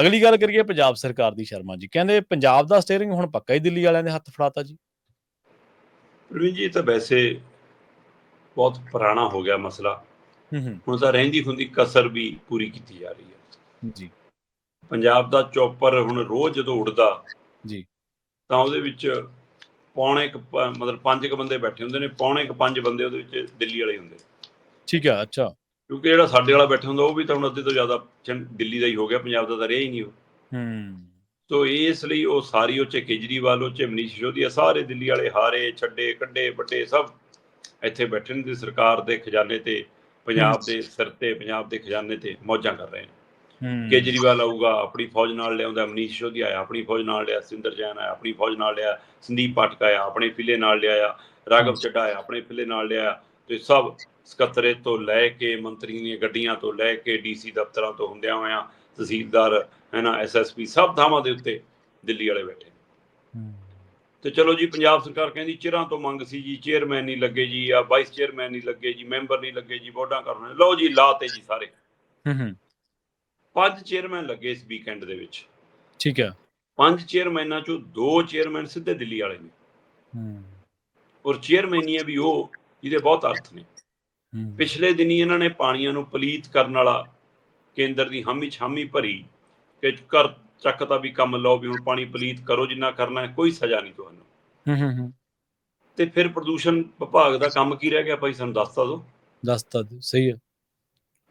ਅਗਲੀ ਗੱਲ ਕਰੀਏ ਪੰਜਾਬ ਸਰਕਾਰ ਦੀ ਸ਼ਰਮਾ ਜੀ। ਕਹਿੰਦੇ ਪੰਜਾਬ ਦਾ ਸਟੀਅਰਿੰਗ ਹੁਣ ਪੱਕਾ ਹੀ ਦਿੱਲੀ ਵਾਲਿਆਂ ਦੇ ਹੱਥ ਫੜਾਤਾ ਜੀ। ਪ੍ਰਵੀਨ ਜੀ ਤਾਂ ਵੈਸੇ ਬਹੁਤ ਪੁਰਾਣਾ ਹੋ ਗਿਆ ਮਸਲਾ। ਹੁਣ ਤਾਂ ਰਹਿੰਦੀ ਹੁੰਦੀ ਕਸਰ ਵੀ ਪੂਰੀ ਕੀਤੀ ਜਾ ਰਹੀ ਹੈ। ਜੀ। ਪੰਜਾਬ ਦਾ ਚੌਪਰ ਹੁਣ ਰੋਜ਼ ਜਦੋਂ ਉੱਡਦਾ ਜੀ। ਤਾਂ ਉਹਦੇ ਵਿੱਚ ਪੌਣੇ ਕੁ ਪ- ਮਤਲਬ ਪੰਜ ਕ ਬੰਦੇ ਬੈਠੇ ਹੁੰਦੇ ਨੇ ਪੌਣੇ ਕ ਪੰਜ ਬੰਦੇ ਉਹਦੇ ਵਿੱਚ ਦਿੱਲੀ ਵਾਲੇ ਹੁੰਦੇ ਠੀਕ ਹੈ ਅੱਛਾ। ਕਿਉਂਕਿ ਜਿਹੜਾ ਸਾਡੇ ਵਾਲਾ ਬੈਠਾ ਹੁੰਦਾ ਉਹ ਵੀ ਤਾਂ ਹੁਣ ਅੱਧੇ ਤੋਂ ਜ਼ਿਆਦਾ ਦਿੱਲੀ ਦਾ ਹੀ ਹੋ ਗਿਆ ਪੰਜਾਬ ਦਾ ਤਾਂ ਰਿਹਾ ਹੀ ਨਹੀਂ ਉਹ। ਹੂੰ। ਤੋ ਇਸ ਲਈ ਉਹ ਸਾਰੀ ਉਹ ਚ ਕੇਜਰੀਵਾਲ ਉਹ ਚ ਮਨੀਸ਼ ਸਿਸੋਦੀਆ ਸਾਰੇ ਦਿੱਲੀ ਵਾਲੇ ਹਾਰੇ ਛੱਡੇ ਕੱਢੇ ਵੱਡੇ ਸਭ ਇੱਥੇ ਬੈਠੇ ਨੇ ਤੇ ਸਰਕਾਰ ਦੇ ਖਜ਼ਾਨੇ ਤੇ ਪੰਜਾਬ ਦੇ ਸਿਰ ਤੇ ਪੰਜਾਬ ਦੇ ਖਜ਼ਾਨੇ ਤੇ ਮੌਜਾਂ ਕਰ ਰਹੇ ਨੇ। ਕੇਜਰੀਵਾਲ ਆਊਗਾ ਆਪਣੀ ਫੌਜ ਨਾਲ ਲਿਆਉਂਦਾ ਮਨੀਸ਼ ਸਿਸੋਦੀਆ ਆਇਆ ਆਪਣੀ ਫੌਜ ਨਾਲ ਲਿਆ ਸਿੰਦਰ ਜੈਨ ਆਇਆ ਆਪਣੀ ਫੌਜ ਨਾਲ ਲਿਆ ਸੰਦੀਪ ਪਾਟਕ ਆਇਆ ਆਪਣੇ ਫਿਲੇ ਨਾਲ ਲਿਆਇਆ ਰਾਘਵ ਚੱਡਾ ਆਇਆ ਆਪਣੇ ਫਿਲੇ ਨਾਲ ਲਿਆ ਤੇ ਸਭ ਸਕੱਤਰੇ ਤੋਂ ਲੈ ਕੇ ਮੰਤਰੀ ਦੀਆਂ ਗੱਡੀਆਂ ਤੋਂ ਲੈ ਕੇ ਡੀਸੀ ਦਫ਼ਤਰਾਂ ਤੋਂ ਹੁੰਦਿਆਂ ਹੋਇਆਂ ਤਹਿਸੀਲਦਾਰ ਹੈ ਨਾ ਐਸਐਸਪੀ ਸਭ ਥਾਵਾਂ ਦੇ ਉੱਤੇ ਦਿੱਲੀ ਵਾਲੇ ਬੈਠੇ। ਤੇ ਚਲੋ ਜੀ ਪੰਜਾਬ ਸਰਕਾਰ ਕਹਿੰਦੀ ਚਿਰਾਂ ਤੋਂ ਮੰਗ ਸੀ ਜੀ ਚੇਅਰਮੈਨ ਨਹੀਂ ਲੱਗੇ ਜੀ ਆ ਵਾਈਸ ਚੇਅਰਮੈਨ ਨਹੀਂ ਲੱਗੇ ਜੀ ਮੈਂਬਰ ਨਹੀਂ ਲੱਗੇ ਜੀ ਵੋਟਾਂ ਕਰਨੇ ਲਓ ਜੀ ਲਾਤੇ ਜੀ ਸਾਰੇ। ਹੂੰ ਹੂੰ। ਪੰਜ ਚੇਅਰਮੈਨ ਲੱਗੇ ਇਸ ਵੀਕਐਂਡ ਦੇ ਵਿੱਚ। ਠੀਕ ਹੈ ਪੰਜ ਚੇਅਰਮੈਨਾਂ ਚੋਂ ਦੋ ਚੇਅਰਮੈਨ ਸਿੱਧੇ ਦਿੱਲੀ ਵਾਲੇ ਨੇ। ਹੂੰ। ਔਰ ਚੇਅਰਮੈਨੀਆਂ ਵੀ ਉਹ ਜਿਹਦੇ ਬਹੁਤ ਅਰਥ ਨੇ। ਪਿਛਲੇ ਦਿਨੀ ਇਹਨਾਂ ਨੇ ਪਾਣੀਆਂ ਨੂੰ ਪਲੀਤ ਕਰਨ ਵਾਲਾ ਕੇਂਦਰ ਦੀ ਹਾਮੀ ਛਾਮੀ ਭਰੀ ਕਿ ਕਰ ਚੱਕਦਾ ਵੀ ਕੰਮ ਲਓ ਵੀ ਹੁਣ ਪਾਣੀ ਪਲੀਤ ਕਰੋ ਜਿੰਨਾ ਕਰਨਾ ਹੈ ਕੋਈ ਸਜ਼ਾ ਨਹੀਂ ਤੁਹਾਨੂੰ। ਹੂੰ ਹੂੰ ਹੂੰ। ਤੇ ਫਿਰ ਪ੍ਰਦੂਸ਼ਣ ਵਿਭਾਗ ਦਾ ਕੰਮ ਕੀ ਰਹਿ ਗਿਆ ਭਾਈ ਸਾਨੂੰ ਦੱਸ ਤਾ ਦਿਓ। ਦੱਸਤਾ ਦਿਓ, ਸਹੀ ਹੈ।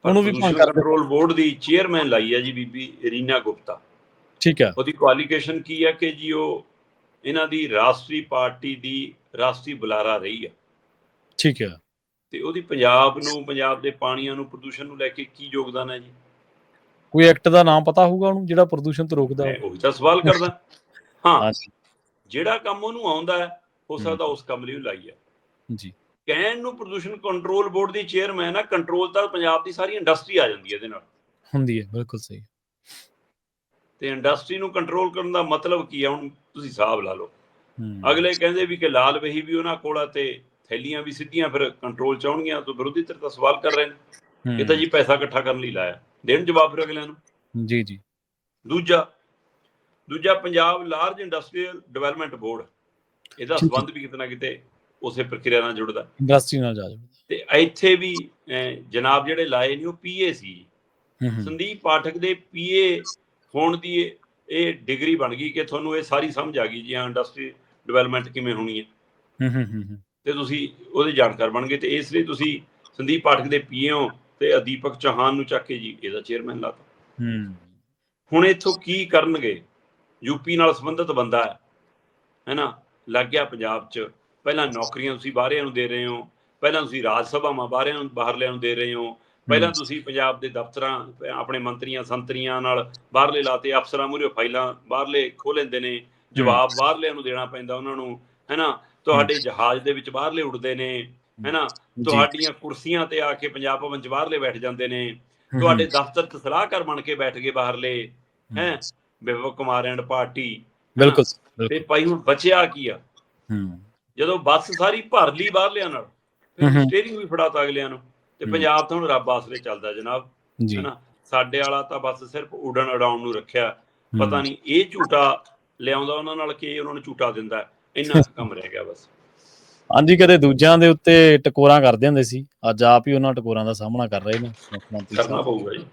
ਉਹਨੂੰ ਵੀ। ਕੰਟਰੋਲ ਬੋਰਡ ਦੀ ਚੇਅਰਮੈਨ ਲਾਈ ਹੈ ਜੀ ਬੀਬੀ ਰੀਨਾ ਗੁਪਤਾ। ਠੀਕ ਹੈ। ਉਹਦੀ ਕੁਆਲੀਫਿਕੇਸ਼ਨ ਕੀ ਹੈ ਕਿ ਜੀ ਉਹ ਇਹਨਾਂ ਦੀ ਰਾਸ਼ਟਰੀ ਪਾਰਟੀ ਦੀ ਰਾਸ਼ਟਰੀ ਬੁਲਾਰਾ ਰਹੀ ਹੈ। ਠੀਕ ਹੈ। ਤੇ ਉਹਦੀ ਪੰਜਾਬ ਨੂੰ ਪੰਜਾਬ ਦੇ ਪਾਣੀਆਂ ਨੂੰ ਪ੍ਰਦੂਸ਼ਣ ਨੂੰ ਲੈ ਕੇ ਕੀ ਯੋਗਦਾਨ ਹੈ ਜੀ? ਕੋਈ ਐਕਟ ਦਾ ਨਾਮ ਪਤਾ ਹੋਊਗਾ ਉਹਨੂੰ ਜਿਹੜਾ ਪ੍ਰਦੂਸ਼ਣ ਤੋਂ ਰੋਕਦਾ ਮੈਂ ਉਹੀ ਤਾਂ ਸਵਾਲ ਕਰਦਾ। ਹਾਂ। ਜਿਹੜਾ ਕੰਮ ਉਹਨੂੰ ਆਉਂਦਾ ਹੈ ਹੋ ਸਕਦਾ ਉਸ ਕੰਮ ਲਈ ਲਾਈ ਹੈ। ਜੀ। ਕਹਿਣ ਨੂੰ ਪ੍ਰਦੂਸ਼ਣ ਕੰਟਰੋਲ ਬੋਰਡ ਦੀ ਚੇਅਰਮੈਨ ਆ ਕੰਟਰੋਲ ਤਾਂ ਪੰਜਾਬ ਦੀ ਸਾਰੀ ਇੰਡਸਟਰੀ ਆ ਜਾਂਦੀ ਹੈ ਇਹਦੇ ਨਾਲ। ਹੁੰਦੀ ਹੈ ਬਿਲਕੁਲ ਸਹੀ। ਤੇ ਇੰਡਸਟਰੀ ਨੂੰ ਕੰਟਰੋਲ ਕਰਨ ਦਾ ਮਤਲਬ ਕੀ ਹੈ ਹੁਣ ਤੁਸੀਂ ਹਿਸਾਬ ਲਾ ਲਓ। ਹੂੰ। ਅਗਲੇ ਕਹਿੰਦੇ ਵੀ ਕਿ ਲਾਲ ਵਹੀ ਵੀ ਉਹਨਾਂ ਕੋਲ ਆ ਤੇ ਥੈਲੀਆਂ ਵੀ ਸਿੱਧੀਆਂ ਫਿਰ ਕੰਟਰੋਲ ਚ ਆਉਣਗੀਆਂ ਤਾਂ ਵਿਰੋਧੀ ਧਿਰ ਤਾਂ ਸਵਾਲ ਕਰ ਰਹੇ ਨੇ ਇਹ ਤਾਂ ਜੀ ਪੈਸਾ ਇਕੱਠਾ ਕਰਨ ਲਈ ਲਾਇਆ। ਦੇਣ ਜਵਾਬ ਫਿਰ ਅਗਲਿਆਂ ਨੂੰ। ਜੀ ਜੀ। ਦੂਜਾ ਦੂਜਾ Punjab large industrial development board ਇਹਦਾ। ਸੰਬੰਧ ਵੀ ਕਿਤੇ ਨਾ ਕਿਤੇ ਉਸੇ ਪ੍ਰਕਿਰਿਆ ਨਾਲ ਜੁੜਦਾ। ਇੰਡਸਟਰੀ ਨਾਲ ਜਾ ਜਾਓ ਤੇ ਇੱਥੇ ਵੀ ਜਨਾਬ ਜਿਹੜੇ ਲਾਏ ਨੇ ਉਹ ਪੀਏ ਸੀ। ਸੰਦੀਪ ਪਾਠਕ ਦੇ ਪੀਏ ਹੋਣ ਦੀ ਇਹ- ਡਿਗਰੀ ਬਣ ਗਈ ਕਿ ਤੁਹਾਨੂੰ ਇਹ ਸਾਰੀ ਸਮਝ ਆ ਗਈ ਜੀ ਹਾਂ ਇੰਡਸਟਰੀ ਡਿਵੈਲਪਮੈਂਟ ਕਿਵੇਂ ਹੋਣੀ ਹੂੰ ਹੂੰ ਹੂੰ ਹੂੰ। ਤੇ ਤੁਸੀਂ ਉਹਦੇ ਜਾਣਕਾਰ ਬਣ ਗਏ ਤੇ ਇਸ ਲਈ ਤੁਸੀਂ ਸੰਦੀਪ ਪਾਠਕ ਦੇ ਪੀਏ ਹੋ ਤੇ ਅਦੀਪਕ ਚੌਹਾਨ ਨੂੰ ਚੱਕ ਕੇ ਜੀ ਇਹਦਾ ਚੇਅਰਮੈਨ ਲਾਤਾ ਹੂੰ। ਹੁਣ ਇੱਥੋਂ ਕੀ ਕਰਨਗੇ? ਯੂਪੀ ਨਾਲ ਸੰਬੰਧਿਤ ਬੰਦਾ ਹੈ ਹੈਨਾ? ਲੱਗ ਗਿਆ ਪੰਜਾਬ 'ਚ। ਪਹਿਲਾਂ ਨੌਕਰੀਆਂ ਤੁਸੀਂ ਬਾਹਰਿਆਂ ਨੂੰ ਦੇ ਰਹੇ ਹੋ ਪਹਿਲਾਂ ਤੁਸੀਂ ਰਾਜ ਸਭਾਵਾਂ ਬਾਹਰਿਆਂ ਨੂੰ ਬਾਹਰਲਿਆਂ ਨੂੰ ਦੇ ਰਹੇ ਹੋ ਪਹਿਲਾਂ। ਤੁਸੀਂ ਪੰਜਾਬ ਦੇ ਦਫ਼ਤਰਾਂ ਆਪਣੇ ਮੰਤਰੀਆਂ ਸੰਤਰੀਆਂ ਨਾਲ ਬਾਹਰਲੇ ਲਾਤੇ ਅਫਸਰਾਂ ਮੂਹਰੇ ਫਾਈਲਾਂ ਬਾਹਰਲੇ ਖੋਹ ਲੈਂਦੇ ਨੇ ਜਵਾਬ ਬਾਹਰਲਿਆਂ ਨੂੰ ਦੇਣਾ ਪੈਂਦਾ ਉਹਨਾਂ ਨੂੰ ਹੈਨਾ? ਤੁਹਾਡੇ ਜਹਾਜ਼ ਦੇ ਵਿੱਚ ਬਾਹਰਲੇ ਉੱਡਦੇ ਨੇ ਹੈਨਾ। ਤੁਹਾਡੀਆਂ ਕੁਰਸੀਆਂ ਤੇ ਆ ਕੇ ਪੰਜਾਬ ਭਵਨ 'ਚ ਬਾਹਰਲੇ ਬੈਠ ਜਾਂਦੇ ਨੇ। ਤੁਹਾਡੇ ਦਫ਼ਤਰ 'ਚ ਸਲਾਹਕਾਰ ਬਣ ਕੇ ਬੈਠ ਗਏ ਬਾਹਰਲੇ ਹੈ। ਬਿਪਕ ਕੁਮਾਰ ਐਂਡ ਪਾਰਟੀ ਬਿਲਕੁਲ ਤੇ ਭਾਈ ਹੁਣ ਬਚਿਆ ਕੀ ਆ? ਜਦੋਂ ਬੱਸ ਸਾਰੀ ਭਰ ਲਈ ਬਾਹਰਲਿਆਂ ਨਾਲ। ਸਟੀਅਰਿੰਗ ਵੀ ਫੜਾਤਾ ਅਗਲਿਆਂ ਨੂੰ ਤੇ। ਪੰਜਾਬ ਤਾਂ ਹੁਣ ਰੱਬ ਆਸਰੇ ਚੱਲਦਾ ਜਨਾਬ ਹੈਨਾ? ਸਾਡੇ ਵਾਲਾ ਤਾਂ ਬਸ ਸਿਰਫ ਉਡਣ ਉਡਾਉਣ ਨੂੰ ਰੱਖਿਆ। ਪਤਾ ਨਹੀਂ ਇਹ ਝੂਟਾ ਲਿਆਉਂਦਾ ਉਹਨਾਂ ਨਾਲ ਕਿ ਉਹਨਾਂ ਨੂੰ ਝੂਟਾ ਦਿੰਦਾ। ਇੰਨਾ ਕੰਮ ਰਹਿ ਗਿਆ ਬਸ। ਹਾਂਜੀ ਕਦੇ ਦੂਜਿਆਂ ਦੇ ਉੱਤੇ ਟਕੋਰਾਂ ਕਰਦੇ ਹੁੰਦੇ ਸੀ। ਅੱਜ ਆਪ ਹੀ ਉਹਨਾਂ ਟਕੋਰਾਂ ਦਾ ਸਾਹਮਣਾ ਕਰ ਰਹੇ ਨੇ। ਮੁੱਖ ਮੰਤਰੀ ਕਰਨਾ ਸਾਹਿਬ ਪਊਗਾ ਜੀ।